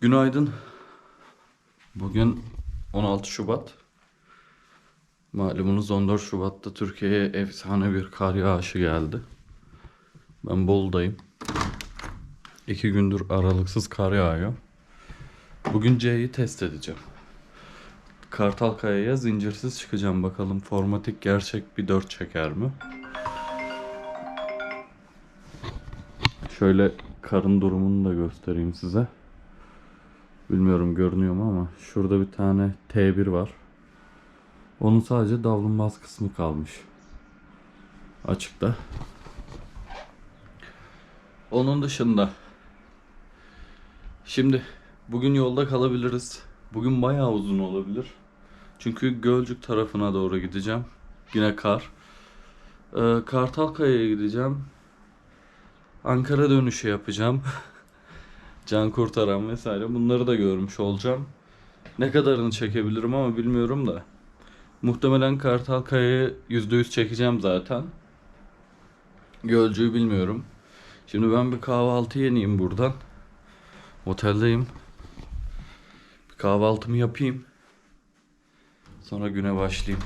Günaydın. Bugün 16 Şubat. Malumunuz 14 Şubat'ta Türkiye'ye efsane bir kar yağışı geldi. Ben Bolu'dayım. İki gündür aralıksız kar yağıyor. Bugün C'yi test edeceğim. Kartalkaya'ya zincirsiz çıkacağım. Bakalım formatik gerçek bir 4 çeker mi? Şöyle karın durumunu da göstereyim size. Bilmiyorum görünüyor mu ama şurada bir tane T1 var. Onun sadece davlumbaz kısmı kalmış. Açıkta. Onun dışında şimdi bugün yolda kalabiliriz. Bugün bayağı uzun olabilir. Çünkü Gölcük tarafına doğru gideceğim. Yine kar. Ee, Kartalkaya'ya gideceğim. Ankara dönüşü yapacağım. Can kurtaran vesaire bunları da görmüş olacağım. Ne kadarını çekebilirim ama bilmiyorum da. Muhtemelen Kartalkaya'yı %100 çekeceğim zaten. Gölcüğü bilmiyorum. Şimdi ben bir kahvaltı yeneyim buradan. Oteldeyim. Bir kahvaltımı yapayım. Sonra güne başlayayım.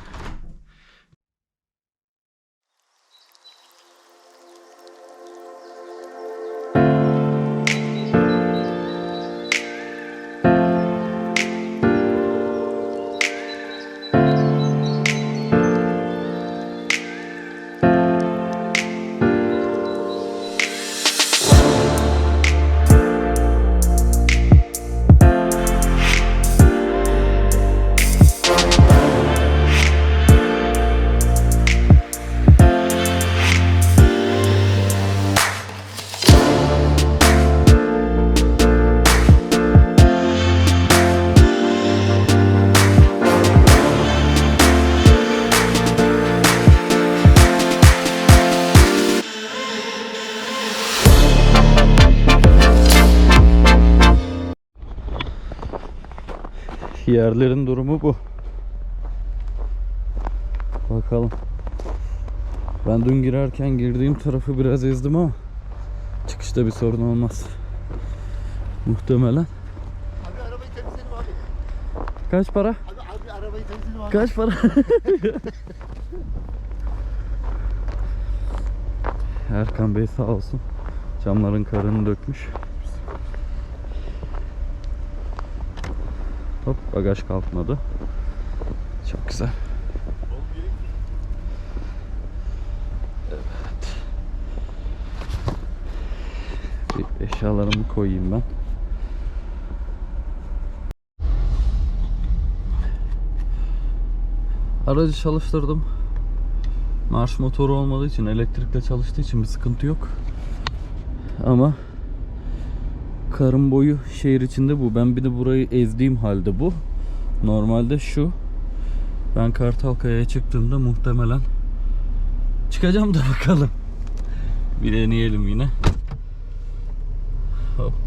Yerlerin durumu bu. Bakalım. Ben dün girerken girdiğim tarafı biraz ezdim ama çıkışta bir sorun olmaz. Muhtemelen. Abi arabayı temizledim abi. Kaç para? Abi, abi arabayı temizledim abi. Kaç para? Erkan Bey sağ olsun. Camların karını dökmüş. Hop bagaj kalkmadı. Çok güzel. Evet. Bir eşyalarımı koyayım ben. Aracı çalıştırdım. Marş motoru olmadığı için elektrikle çalıştığı için bir sıkıntı yok. Ama karın boyu şehir içinde bu. Ben bir de burayı ezdiğim halde bu. Normalde şu. Ben Kartalkaya'ya çıktığımda muhtemelen çıkacağım da bakalım. Bir deneyelim yine. Hop.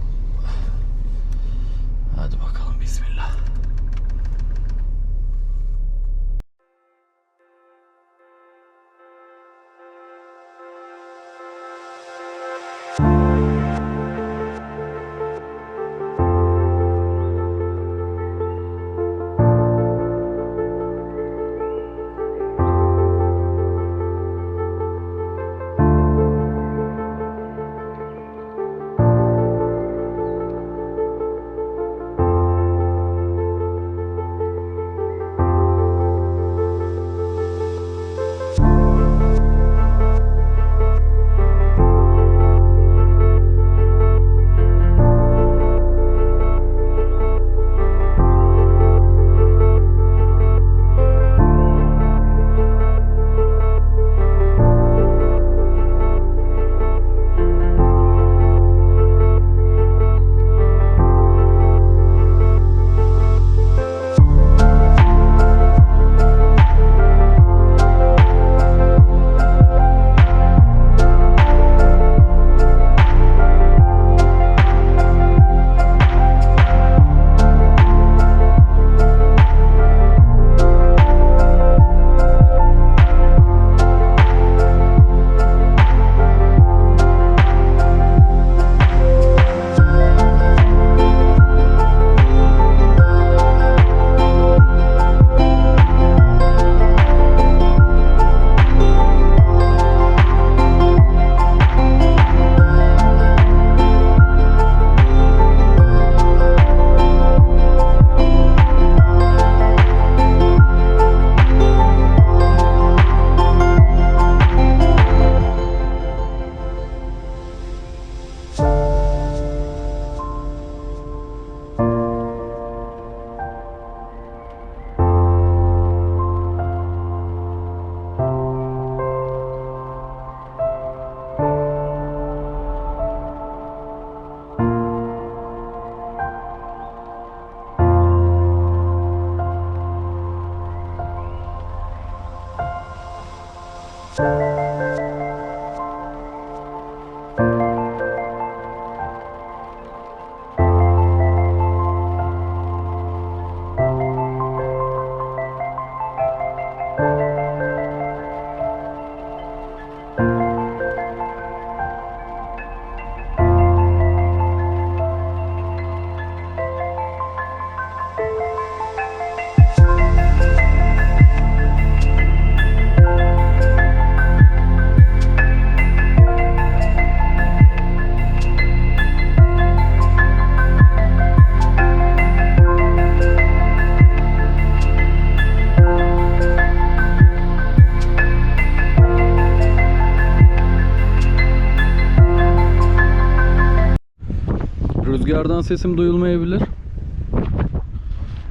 Dışarıdan sesim duyulmayabilir.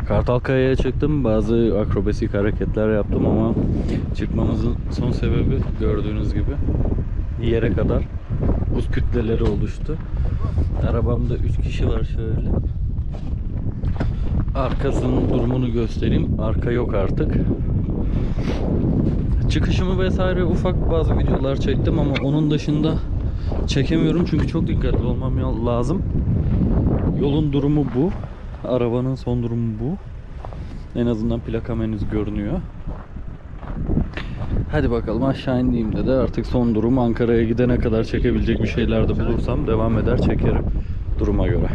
Kartalkaya'ya çıktım. Bazı akrobasik hareketler yaptım ama çıkmamızın son sebebi gördüğünüz gibi yere kadar buz kütleleri oluştu. Arabamda 3 kişi var şöyle. Arkasının durumunu göstereyim. Arka yok artık. Çıkışımı vesaire ufak bazı videolar çektim ama onun dışında çekemiyorum çünkü çok dikkatli olmam lazım. Yolun durumu bu. Arabanın son durumu bu. En azından plakam henüz görünüyor. Hadi bakalım aşağı indiğimde de artık son durum Ankara'ya gidene kadar çekebilecek bir şeyler de bulursam devam eder çekerim duruma göre.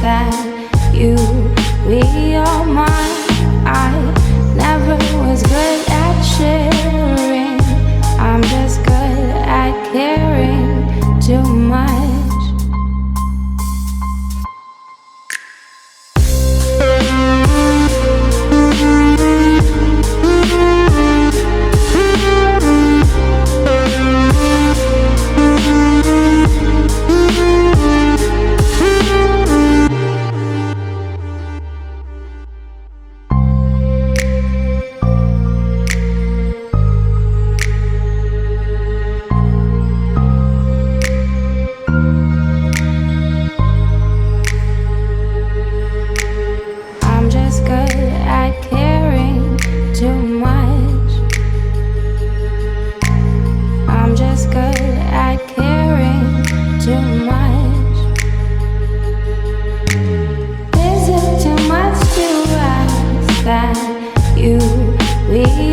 That. you We.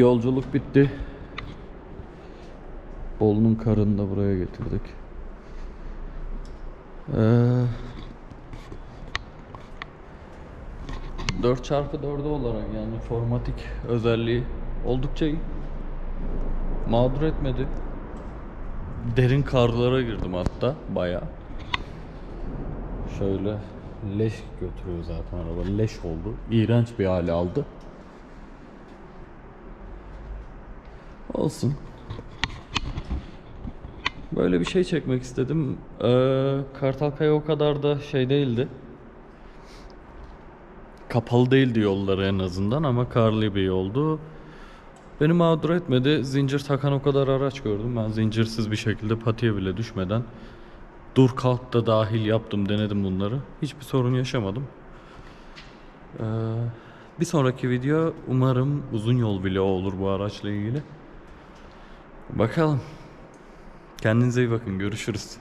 Yolculuk bitti. Bolu'nun karını da buraya getirdik. Ee, 4x4'ü olarak yani formatik özelliği oldukça iyi. Mağdur etmedi. Derin karlara girdim hatta baya. Şöyle leş götürüyor zaten araba. Leş oldu. İğrenç bir hale aldı. Olsun. Böyle bir şey çekmek istedim. Ee, Kartalkaya o kadar da şey değildi. Kapalı değildi yolları en azından ama karlı bir yoldu. Beni mağdur etmedi. Zincir takan o kadar araç gördüm. Ben zincirsiz bir şekilde patiye bile düşmeden dur kalk da dahil yaptım denedim bunları. Hiçbir sorun yaşamadım. Ee, Bir sonraki video umarım uzun yol bile olur bu araçla ilgili. Bakalım. Kendinize iyi bakın. Görüşürüz.